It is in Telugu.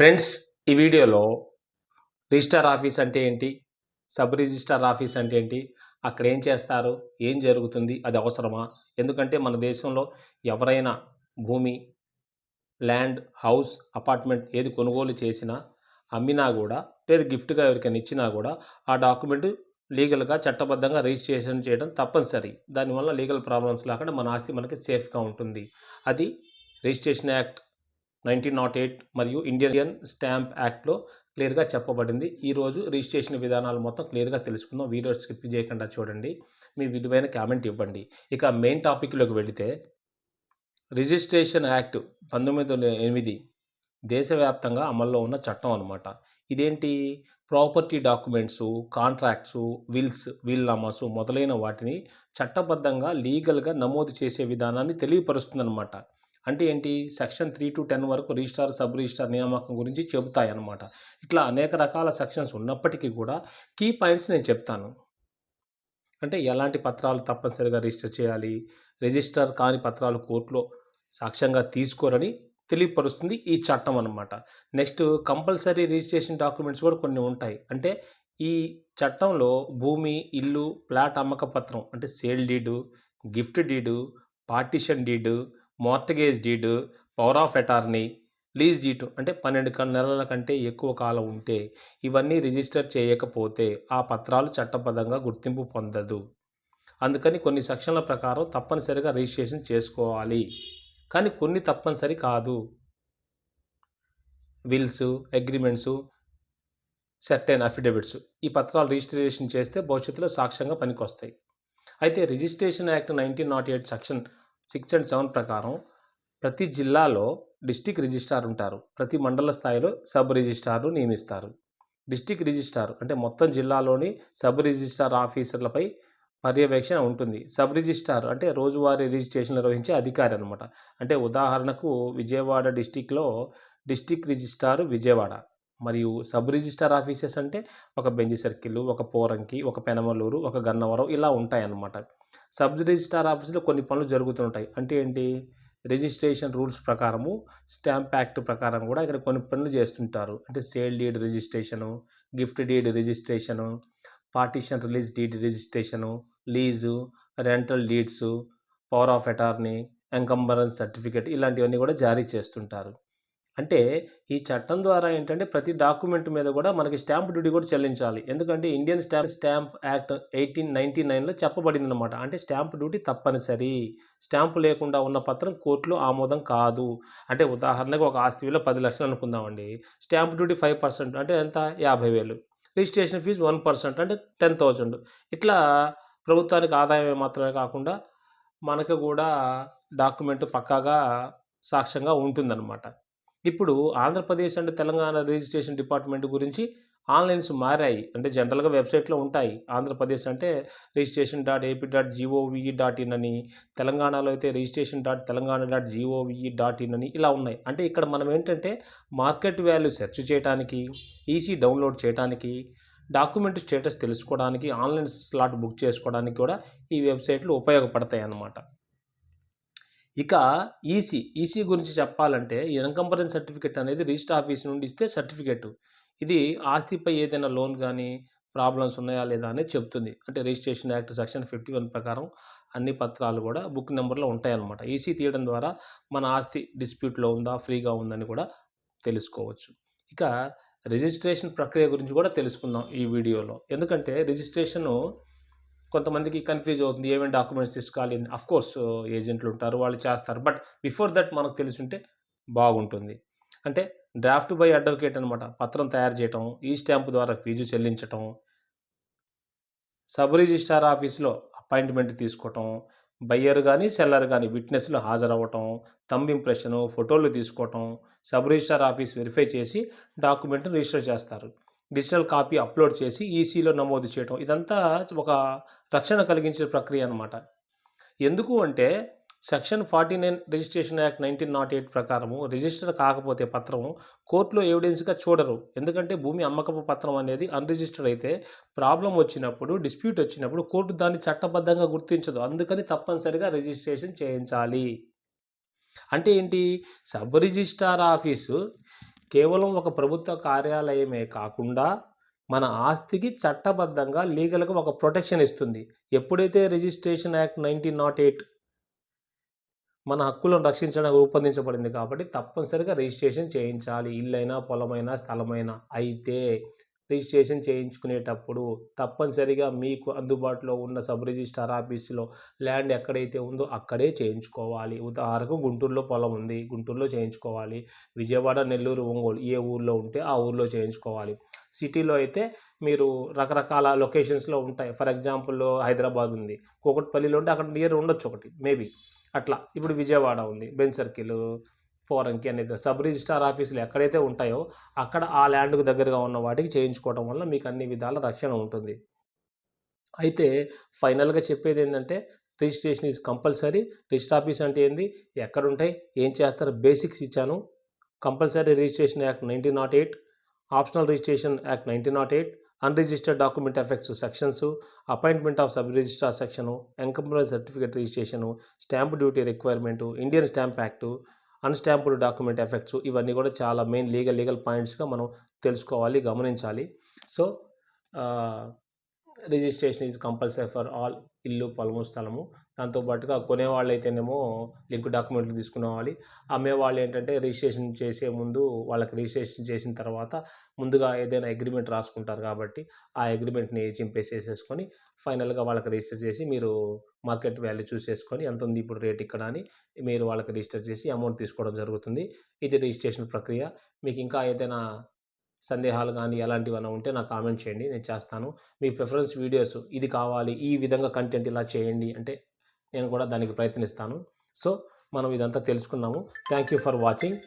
ఫ్రెండ్స్ ఈ వీడియోలో రిజిస్టార్ ఆఫీస్ అంటే ఏంటి? సబ్ రిజిస్టార్ ఆఫీస్ అంటే ఏంటి? అక్కడ ఏం చేస్తారు? ఏం జరుగుతుంది? అది అవసరమా? ఎందుకంటే మన దేశంలో ఎవరైనా భూమి ల్యాండ్ హౌస్ అపార్ట్మెంట్ ఏది కొనుగోలు చేసినా అమ్మినా కూడా లేదా గిఫ్ట్గా ఎవరికైనా ఇచ్చినా కూడా ఆ డాక్యుమెంట్ లీగల్గా చట్టబద్ధంగా రిజిస్ట్రేషన్ చేయడం తప్పనిసరి. దానివల్ల లీగల్ ప్రాబ్లమ్స్ లేకుండా మన ఆస్తి మనకి సేఫ్గా ఉంటుంది. అది registration act nineteen naught eight మరియు ఇండియన్ స్టాంప్ యాక్ట్లో క్లియర్గా చెప్పబడింది. ఈరోజు రిజిస్ట్రేషన్ విధానాలు మొత్తం క్లియర్గా తెలుసుకుందాం. వీడియో స్కిప్ చేయకుండా చూడండి. మీ విలువైన కామెంట్ ఇవ్వండి. ఇక మెయిన్ టాపిక్లోకి వెళితే రిజిస్ట్రేషన్ యాక్ట్ పంతొమ్మిది వందల ఎనిమిది దేశవ్యాప్తంగా అమల్లో ఉన్న చట్టం అనమాట ఇదేంటి? ప్రాపర్టీ డాక్యుమెంట్స్ కాంట్రాక్ట్స్ విల్స్ వీల్నామాసు మొదలైన వాటిని చట్టబద్ధంగా లీగల్గా నమోదు చేసే విధానాన్ని తెలియపరుస్తుందన్నమాట. అంటే ఏంటి? సెక్షన్ త్రీ టు టెన్ వరకు రిజిస్టార్ సబ్ రిజిస్టార్ నియామకం గురించి చెబుతాయి అన్నమాట ఇట్లా అనేక రకాల సెక్షన్స్ ఉన్నప్పటికీ కూడా కీ పాయింట్స్ నేను చెప్తాను. అంటే ఎలాంటి పత్రాలు తప్పనిసరిగా రిజిస్టర్ చేయాలి? రిజిస్టర్ కాని పత్రాలు కోర్టులో సాక్ష్యంగా తీసుకోరని తెలియపరుస్తుంది ఈ చట్టం అన్నమాట. నెక్స్ట్ కంపల్సరీ రిజిస్ట్రేషన్ డాక్యుమెంట్స్ కూడా కొన్ని ఉంటాయి. అంటే ఈ చట్టంలో భూమి ఇల్లు ప్లాట్ అమ్మక పత్రం అంటే sale deed gift deed partition deed mortgage deed power of attorney lease deed అంటే పన్నెండు నెలల కంటే ఎక్కువ కాలం ఉంటే ఇవన్నీ రిజిస్టర్ చేయకపోతే ఆ పత్రాలు చట్టబద్ధంగా గుర్తింపు పొందదు. అందుకని కొన్ని సెక్షన్ల ప్రకారం తప్పనిసరిగా రిజిస్ట్రేషన్ చేసుకోవాలి. కానీ కొన్ని తప్పనిసరి కాదు. విల్స్ అగ్రిమెంట్స్ సర్టెన్ అఫిడవిట్స్ ఈ పత్రాలు రిజిస్ట్రేషన్ చేస్తే భవిష్యత్తులో సాక్ష్యంగా పనికొస్తాయి. అయితే registration act nineteen naught eight section six and seven ప్రకారం ప్రతి జిల్లాలో డిస్టిక్ రిజిస్ట్రార్ ఉంటారు. ప్రతి మండల స్థాయిలో సబ్ రిజిస్ట్రార్ను నియమిస్తారు. డిస్టిక్ రిజిస్ట్రార్ అంటే మొత్తం జిల్లాలోని సబ్ రిజిస్ట్రార్ ఆఫీసర్లపై పర్యవేక్షణ ఉంటుంది. సబ్ రిజిస్ట్రార్ అంటే రోజువారీ రిజిస్ట్రేషన్ నిర్వహించే అధికారి అనమాట అంటే ఉదాహరణకు విజయవాడ డిస్టిక్లో డిస్టిక్ రిజిస్ట్రార్ విజయవాడ. మరియు సబ్ రిజిస్ట్రార్ ఆఫీసెస్ అంటే ఒక బెంజి సర్కిల్ ఒక పోరంకి ఒక పెనమలూరు ఒక గన్నవరం ఇలా ఉంటాయన్నమాట. సబ్ రిజిస్ట్రార్ ఆఫీసులో కొన్ని పనులు జరుగుతుంటాయి. అంటే ఏంటి? రిజిస్ట్రేషన్ రూల్స్ ప్రకారము స్టాంప్ యాక్ట్ ప్రకారం కూడా ఇక్కడ కొన్ని పనులు చేస్తుంటారు. అంటే sale deed registration gift deed registration partition release deed registration lease rental deeds power of attorney encumbrance certificate ఇలాంటివన్నీ కూడా జారీ చేస్తుంటారు. అంటే ఈ చట్టం ద్వారా ఏంటంటే ప్రతి డాక్యుమెంట్ మీద కూడా మనకి స్టాంప్ డ్యూటీ కూడా చెల్లించాలి. ఎందుకంటే Indian stamp stamp act eighteen ninety నైన్లో చెప్పబడింది అనమాట అంటే స్టాంప్ డ్యూటీ తప్పనిసరి. స్టాంపు లేకుండా ఉన్న పత్రం కోర్టులో ఆమోదం కాదు. అంటే ఉదాహరణకు ఒక ఆస్తి విలువ పది లక్షలు అనుకుందామండి. స్టాంప్ డ్యూటీ ఫైవ్ పర్సెంట్ అంటే ఎంత? యాభై వేలు. రిజిస్ట్రేషన్ ఫీజు వన్ పర్సెంట్ అంటే టెన్ థౌజండ్. ఇట్లా ప్రభుత్వానికి ఆదాయం మాత్రమే కాకుండా మనకు కూడా డాక్యుమెంట్ పక్కాగా సాక్ష్యంగా ఉంటుందన్నమాట. ఇప్పుడు Andhra Pradesh and Telangana registration department గురించి ఆన్లైన్స్ మారాయి. అంటే జనరల్గా వెబ్సైట్లో ఉంటాయి. ఆంధ్రప్రదేశ్ అంటే registration dot AP dot G O V E dot in అని తెలంగాణలో అయితే registration dot Telangana dot G O V E dot in అని ఇలా ఉన్నాయి. అంటే ఇక్కడ మనం ఏంటంటే మార్కెట్ వాల్యూ సెర్చ్ చేయడానికి ఈసీ డౌన్లోడ్ చేయడానికి డాక్యుమెంట్ స్టేటస్ తెలుసుకోవడానికి ఆన్లైన్ స్లాట్ బుక్ చేసుకోవడానికి కూడా ఈ వెబ్సైట్లు ఉపయోగపడతాయి అన్నమాట ఇక ఈసీ ఈసీ గురించి చెప్పాలంటే ఇన్కంపరెన్స్ సర్టిఫికేట్ అనేది రిజిస్టర్ ఆఫీస్ నుండి ఇస్తే సర్టిఫికేట్. ఇది ఆస్తిపై ఏదైనా లోన్ కానీ ప్రాబ్లమ్స్ ఉన్నాయా లేదా అనేది చెప్తుంది అంటే registration act section fifty one ప్రకారం అన్ని పత్రాలు కూడా బుక్ నెంబర్లో ఉంటాయన్నమాట. ఈసీ తీయడం ద్వారా మన ఆస్తి డిస్ప్యూట్లో ఉందా ఫ్రీగా ఉందని కూడా తెలుసుకోవచ్చు. ఇక రిజిస్ట్రేషన్ ప్రక్రియ గురించి కూడా తెలుసుకుందాం ఈ వీడియోలో. ఎందుకంటే రిజిస్ట్రేషను కొంతమందికి కన్ఫ్యూజ్ అవుతుంది ఏమేమి డాక్యుమెంట్స్ తీసుకోవాలి అఫ్ కోర్స్ ఏజెంట్లు ఉంటారు వాళ్ళు చేస్తారు బట్ బిఫోర్ దట్ మనకు తెలుసుంటే బాగుంటుంది. అంటే డ్రాఫ్ట్ బై అడ్వకేట్ అనమాట పత్రం తయారు చేయటం ఈ స్టాంప్ ద్వారా ఫీజు చెల్లించటం సబ్ రిజిస్ట్రార్ ఆఫీస్లో అపాయింట్మెంట్ తీసుకోవటం బయ్యర్ కానీ సెల్లర్ కానీ విట్నెస్లు హాజరవ్వటం తంబ్ ఇంప్రెషను ఫోటోలు తీసుకోవటం సబ్ రిజిస్ట్రార్ ఆఫీస్ వెరిఫై చేసి డాక్యుమెంట్ని రిజిస్టర్ చేస్తారు. డిజిటల్ కాపీ అప్లోడ్ చేసి ఈసీలో నమోదు చేయటం. ఇదంతా ఒక రక్షణ కలిగించే ప్రక్రియ అనమాట ఎందుకు అంటే section forty nine registration act nineteen naught eight ప్రకారము రిజిస్టర్ కాకపోతే పత్రం కోర్టులో ఎవిడెన్స్గా చూడరు. ఎందుకంటే భూమి అమ్మకపు పత్రం అనేది అన్రిజిస్టర్డ్ అయితే ప్రాబ్లం వచ్చినప్పుడు డిస్ప్యూట్ వచ్చినప్పుడు కోర్టు దాన్ని చట్టబద్ధంగా గుర్తించదు. అందుకని తప్పనిసరిగా రిజిస్ట్రేషన్ చేయించాలి. అంటే ఏంటి? సబ్ రిజిస్ట్రార్ ఆఫీసు కేవలం ఒక ప్రభుత్వ కార్యాలయమే కాకుండా మన ఆస్తికి చట్టబద్ధంగా లీగల్గా ఒక ప్రొటెక్షన్ ఇస్తుంది. ఎప్పుడైతే registration act nineteen naught eight మన హక్కులను రక్షించడానికి రూపొందించబడింది కాబట్టి తప్పనిసరిగా రిజిస్ట్రేషన్ చేయించాలి. ఇల్లైనా పొలమైనా స్థలమైనా అయితే రిజిస్ట్రేషన్ చేయించుకునేటప్పుడు తప్పనిసరిగా మీకు అందుబాటులో ఉన్న సబ్ రిజిస్టార్ ఆఫీసులో ల్యాండ్ ఎక్కడైతే ఉందో అక్కడే చేయించుకోవాలి. ఉదాహరణకు గుంటూరులో పొలం ఉంది. గుంటూరులో చేయించుకోవాలి. విజయవాడ నెల్లూరు ఒంగోలు ఏ ఊర్లో ఉంటే ఆ ఊర్లో చేయించుకోవాలి. సిటీలో అయితే మీరు రకరకాల లొకేషన్స్లో ఉంటాయి. ఫర్ ఎగ్జాంపుల్ హైదరాబాద్ ఉంది. కూకట్పల్లిలో ఉంటే అక్కడ నియర్ ఉండొచ్చు ఒకటి. మేబీ అట్లా. ఇప్పుడు విజయవాడ ఉంది. బెన్ సర్కిల్ ఫోరంకి అనేది సబ్ రిజిస్టార్ ఆఫీసులు ఎక్కడైతే ఉంటాయో అక్కడ ఆ ల్యాండ్కు దగ్గరగా ఉన్న వాటికి చేయించుకోవడం వల్ల మీకు అన్ని విధాల రక్షణ ఉంటుంది. అయితే ఫైనల్గా చెప్పేది ఏంటంటే registration is compulsory. Register office అంటే ఏంది? ఎక్కడ ఉంటాయి ఏం చేస్తారు? బేసిక్స్ ఇచ్చాను. Compulsory registration act nineteen naught eight optional registration act nineteen naught eight unregistered document effects sections appointment of sub registrar section encumbrance certificate registration stamp duty requirement Indian stamp act unstamped document effects ఇవన్నీ కూడా చాలా మెయిన్ లీగల్ లీగల్ పాయింట్స్గా మనం తెలుసుకోవాలి గమనించాలి. So registration is compulsory for all ఇల్లు పొలము స్థలము. దాంతోపాటుగా కొనేవాళ్ళు అయితేనేమో లింక్ డాక్యుమెంట్లు తీసుకునేవాలి అమ్మేవాళ్ళు ఏంటంటే రిజిస్ట్రేషన్ చేసే ముందు వాళ్ళకి రిజిస్ట్రేషన్ చేసిన తర్వాత ముందుగా ఏదైనా అగ్రిమెంట్ రాసుకుంటారు కాబట్టి ఆ అగ్రిమెంట్ని చింపేసేసేసుకొని ఫైనల్గా వాళ్ళకి రిజిస్టర్ చేసి మీరు మార్కెట్ వాల్యూ చూసేసుకొని ఎంత ఉంది ఇప్పుడు రేట్ ఇక్కడ అని మీరు వాళ్ళకి రిజిస్టర్ చేసి అమౌంట్ తీసుకోవడం జరుగుతుంది. ఇది రిజిస్ట్రేషన్ ప్రక్రియ. మీకు ఇంకా ఏదైనా సందేహాలు కానీ ఎలాంటివన్నా ఉంటే నాకు కామెంట్ చేయండి నేను చేస్తాను. మీ ప్రిఫరెన్స్ వీడియోస్ ఇది కావాలి ఈ విధంగా కంటెంట్ ఇలా చేయండి అంటే నేను కూడా దానికి ప్రయత్నిస్తాను. సో మనం ఇదంతా తెలుసుకున్నాము. Thank you for watching.